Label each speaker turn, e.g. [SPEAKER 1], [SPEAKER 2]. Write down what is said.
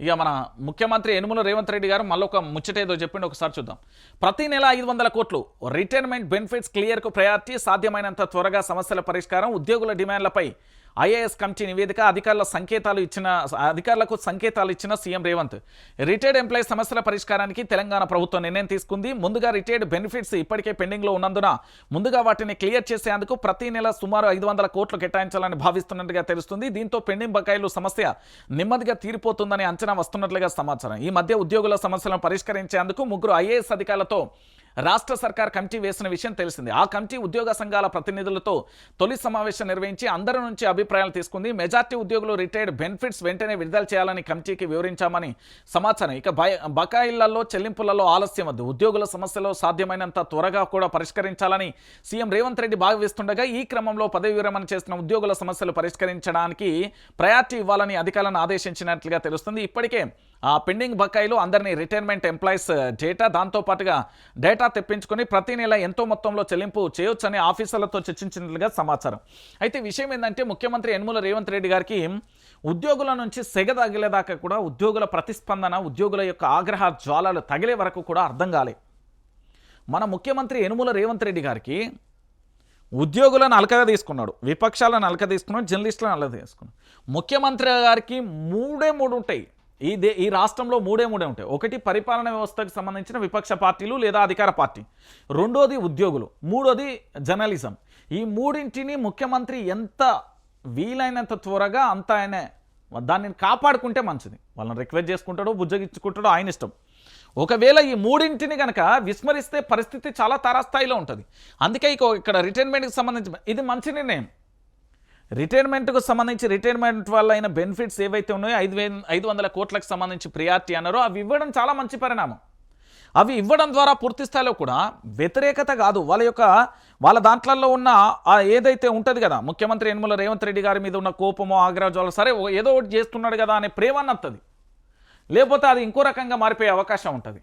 [SPEAKER 1] ఇక మన ముఖ్యమంత్రి యనుమల రేవంత్ రెడ్డి గారు మళ్ళీ ఒక ముచ్చటేదో చెప్పిండి ఒకసారి చూద్దాం. ప్రతి నెల ఐదు వందల కోట్లు రిటైర్మెంట్ బెనిఫిట్స్ క్లియర్కు ప్రయారిటీ సాధ్యమైనంత త్వరగా సమస్యల పరిష్కారం ఉద్యోగుల డిమాండ్లపై ఐఏఎస్ కమిటీ నివేదిక అధికారుల సంకేతాలు ఇచ్చిన అధికారులకు సంకేతాలు ఇచ్చిన సీఎం రేవంత్. రిటైర్డ్ ఎంప్లాయీ సమస్యల పరిష్కారానికి తెలంగాణ ప్రభుత్వం నిర్ణయం తీసుకుంది. ముందుగా రిటైర్డ్ బెనిఫిట్స్ ఇప్పటికే పెండింగ్లో ఉన్నందున ముందుగా వాటిని క్లియర్ చేసేందుకు ప్రతి నెల సుమారు ఐదు వందల కోట్లు కేటాయించాలని భావిస్తున్నట్టుగా తెలుస్తుంది. దీంతో పెండింగ్ బకాయిలు సమస్య నెమ్మదిగా తీరిపోతుందని అంచనా వస్తున్నట్లుగా సమాచారం. ఈ మధ్య ఉద్యోగుల సమస్యలను పరిష్కరించేందుకు ముగ్గురు ఐఏఎస్ అధికారులతో రాష్ట్ర సర్కార్ కమిటీ వేసిన విషయం తెలిసింది. ఆ కమిటీ ఉద్యోగ సంఘాల ప్రతినిధులతో తొలి సమావేశం నిర్వహించి అందరి నుంచి అభిప్రాయాలు తీసుకుంది. మెజార్టీ ఉద్యోగులు రిటైర్డ్ బెనిఫిట్స్ వెంటనే విడుదల చేయాలని కమిటీకి వివరించామని సమాచారం. ఇక బకాయిళ్ళలో బకాయిలలో చెల్లింపులలో ఆలస్యం వద్దు. ఉద్యోగుల సమస్యలు సాధ్యమైనంత త్వరగా కూడా పరిష్కరించాలని సీఎం రేవంత్ రెడ్డి భావిస్తుండగా ఈ క్రమంలో పదవి విరమణ చేసిన ఉద్యోగుల సమస్యలు పరిష్కరించడానికి ప్రయారిటీ ఇవ్వాలని అధికారులను ఆదేశించినట్లుగా తెలుస్తుంది. ఇప్పటికే ఆ పెండింగ్ బకాయిలు అందరినీ రిటైర్మెంట్ ఎంప్లాయీస్ డేటా దాంతోపాటుగా డేటా తెప్పించుకొని ప్రతి నెల ఎంతో మొత్తంలో చెల్లింపు చేయొచ్చని ఆఫీసర్లతో చర్చించినట్లుగా సమాచారం. అయితే విషయం ఏంటంటే ముఖ్యమంత్రి యనుమల రేవంత్ రెడ్డి గారికి ఉద్యోగుల నుంచి సెగ తగిలేదాకా కూడా ఉద్యోగుల ప్రతిస్పందన ఉద్యోగుల యొక్క ఆగ్రహ జ్వాలలు తగిలే వరకు కూడా అర్థం కాలే. మన ముఖ్యమంత్రి యనుమల రేవంత్ రెడ్డి గారికి ఉద్యోగులను అలకగా తీసుకున్నాడు విపక్షాలను అలక తీసుకున్నాడు జర్నలిస్టులను అలక తీసుకున్నాడు. ముఖ్యమంత్రి గారికి మూడే మూడు ఉంటాయి. ఈ దే ఈ రాష్ట్రంలో మూడే మూడే ఉంటాయి. ఒకటి పరిపాలన వ్యవస్థకు సంబంధించిన విపక్ష పార్టీలు లేదా అధికార పార్టీ. రెండోది ఉద్యోగులు. మూడోది జర్నలిజం. ఈ మూడింటిని ముఖ్యమంత్రి ఎంత వీలైనంత త్వరగా అంత ఆయన దాన్ని కాపాడుకుంటే మంచిది. వాళ్ళని రిక్వెస్ట్ చేసుకుంటాడో బుజ్జగించుకుంటాడో ఆయన ఇష్టం. ఒకవేళ ఈ మూడింటిని కనుక విస్మరిస్తే పరిస్థితి చాలా తారాస్థాయిలో ఉంటుంది. అందుకే ఇక ఇక్కడ రిటైర్మెంట్కి సంబంధించి ఇది మంచి నిర్ణయం. రిటైర్మెంట్కు సంబంధించి రిటైర్మెంట్ వల్ల అయిన బెనిఫిట్స్ ఏవైతే ఉన్నాయో ఐదు వే ఐదు వందల కోట్లకు సంబంధించి ప్రియారిటీ అన్నారో అవి ఇవ్వడం చాలా మంచి పరిణామం. అవి ఇవ్వడం ద్వారా పూర్తి స్థాయిలో కూడా వ్యతిరేకత కాదు. వాళ్ళ యొక్క వాళ్ళ దాంట్లలో ఉన్న ఏదైతే ఉంటుంది కదా ముఖ్యమంత్రి యనమల రేవంత్ రెడ్డి గారి మీద ఉన్న కోపమో ఆగ్రహ సరే ఏదో ఒకటి చేస్తున్నాడు కదా అనే ప్రేమ అన్నది. లేకపోతే అది ఇంకో రకంగా మారిపోయే అవకాశం ఉంటుంది.